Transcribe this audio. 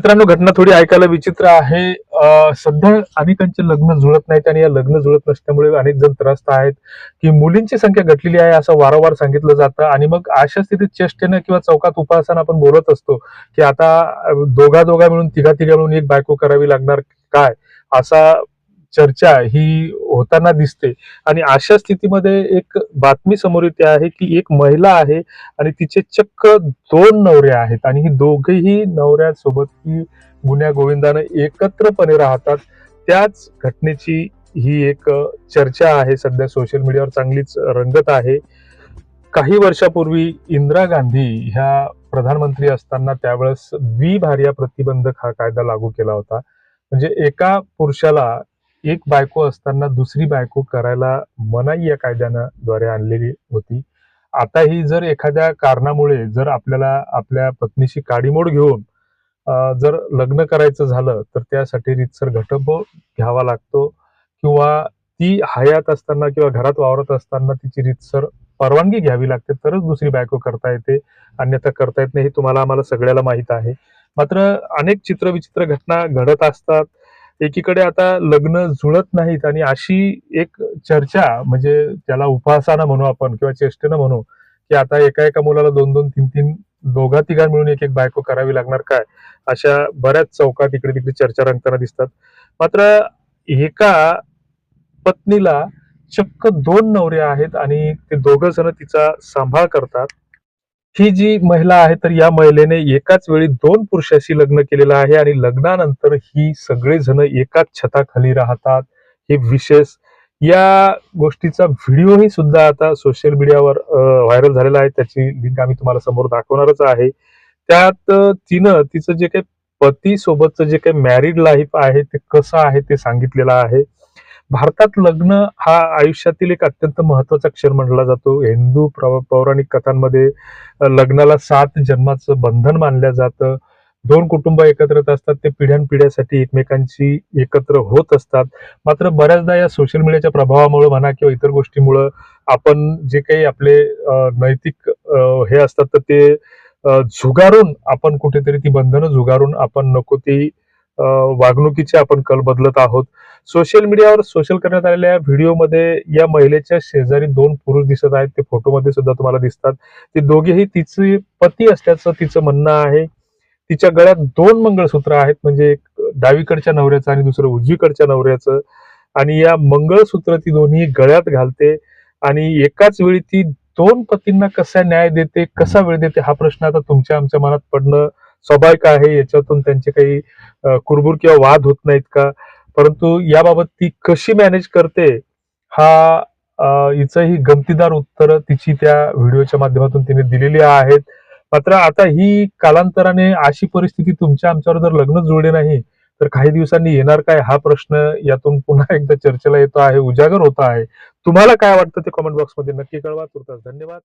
मित्रांनो घटना थोडी ऐकायला विचित्र आहे. सध्या अनेकांचे लग्न जुळत नाहीत आणि या लग्न जुळत नसल्यामुळे अनेक जण त्रस्त आहेत की मुलींची संख्या घटलेली आहे असं वारंवार सांगितलं जातं. आणि मग अशा स्थितीत चेष्टेनं किंवा चौकात उपासना आपण बोलत असतो की आता दोघा दोघा मिळून तिघा तिघा मिळून एक बायको करावी लागणार काय? असा चर्चा ही होताना दिसते. आणि अशा स्थितीमध्ये एक बातमी समोर येते आहे की एक महिला आहे आणि तिचे चक्क दोन नवरे आहेत. आणि ही दोघेही नवऱ्यासोबत ही गुन्ह्या गोविंदानं एकत्रपणे राहतात. त्याच घटनेची ही एक चर्चा आहे. सध्या सोशल मीडियावर चांगलीच रंगत आहे. काही वर्षापूर्वी इंदिरा गांधी ह्या प्रधानमंत्री असताना त्यावेळेस द्विभार्या प्रतिबंधक हा कायदा लागू केला होता. म्हणजे एका पुरुषाला एक बायको असताना दुसरी बायको करायला मनाई या कायद्यानं द्वारे आणलेली होती. आता ही जर एखाद्या कारणामुळे जर आपल्याला आपल्या पत्नीशी काडीमोड घेऊन जर लग्न करायचं झालं तर त्यासाठी रितसर घटप हो घ्यावा लागतो किंवा ती हयात असताना किंवा घरात वावरत असताना तिची रितसर परवानगी घ्यावी लागते तरच दुसरी बायको करता येते. अन्यथा करता येत नाही हे तुम्हाला आम्हाला सगळ्याला माहीत आहे. मात्र अनेक चित्रविचित्र घटना घडत असतात. एकीकडे आता लग्न जुळत नाहीत आणि अशी एक चर्चा म्हणजे त्याला उपासानं म्हणू आपण किंवा चेष्टेनं म्हणू की आता एका एका मुलाला दोन दोन तीन तीन दोघा तिघा मिळून एक एक बायको करावी लागणार काय? अशा बऱ्याच चौकात इकडे तिकडे चर्चा रंगताना दिसतात. मात्र एका पत्नीला चक्क दोन नवरे आहेत आणि ते दोघ जण तिचा सांभाळ करतात. ही जी महिला आहे तर या महिलेने एकाच वेळी दोन पुरुषाशी लग्न केलेलं आहे आणि लग्नानंतर ही सगळेजण एकाच छताखाली राहतात. हे विशेष या गोष्टीचा व्हिडिओही सुद्धा आता सोशल मीडियावर व्हायरल झालेला आहे. त्याची लिंक आम्ही तुम्हाला समोर दाखवणारच आहे. त्यात तिनं तिचं जे काही पती सोबतचं जे काही मॅरिड लाईफ आहे ते कसं आहे ते सांगितलेलं आहे. भारतात लग्न हा आयुष्यातील एक अत्यंत महत्त्वाचा क्षण म्हटला जातो. हिंदू पौराणिक कथांमध्ये लग्नाला सात जन्माचं बंधन मानलं जातं. दोन कुटुंब एकत्र असतात ते पिढ्यानपिढ्यासाठी एकमेकांची एकत्र होत असतात. मात्र बऱ्याचदा या सोशल मीडियाच्या प्रभावामुळे म्हणा किंवा इतर गोष्टीमुळं आपण जे काही आपले नैतिक हे असतात तर ते झुगारून आपण कुठेतरी ती बंधनं झुगारून आपण नको ती वागणुकीचे आपण कल बदलत आहोत. सोशल मीडियावर सोशल करण्यात आलेल्या व्हिडिओमध्ये या महिलेच्या शेजारी दोन पुरुष दिसत आहेत. ते फोटोमध्ये सुद्धा तुम्हाला दिसतात. ते दोघेही तिचे पती असल्याचं तिचं म्हणणं आहे. तिच्या गळ्यात दोन मंगळसूत्र आहेत. म्हणजे एक डावीकडच्या नवऱ्याचं आणि दुसरं उजवीकडच्या नवऱ्याचं. आणि या मंगळसूत्र ती दोन्ही गळ्यात घालते. आणि एकाच वेळी ती दोन पतींना कसा न्याय देते कसा वेळ देते हा प्रश्न आता तुमच्या आमच्या मनात पडणं स्वाभाविक आहे याच्यातून त्यांचे काही कुरबुर किंवा वाद होत नाहीत का? परंतु याबाबत ती कशी मॅनेज करते हा हिचंही गमतीदार उत्तर तिची त्या व्हिडिओच्या माध्यमातून तिने दिलेली आहेत. मात्र आता ही कालांतराने अशी परिस्थिती तुमच्या आमच्यावर जर लग्न जुळले नाही तर काही दिवसांनी येणार काय? हा प्रश्न यातून पुन्हा एकदा चर्चेला येतो आहे उजागर होत आहे. तुम्हाला काय वाटतं ते कॉमेंट बॉक्समध्ये नक्की कळवा. तुर्तास धन्यवाद.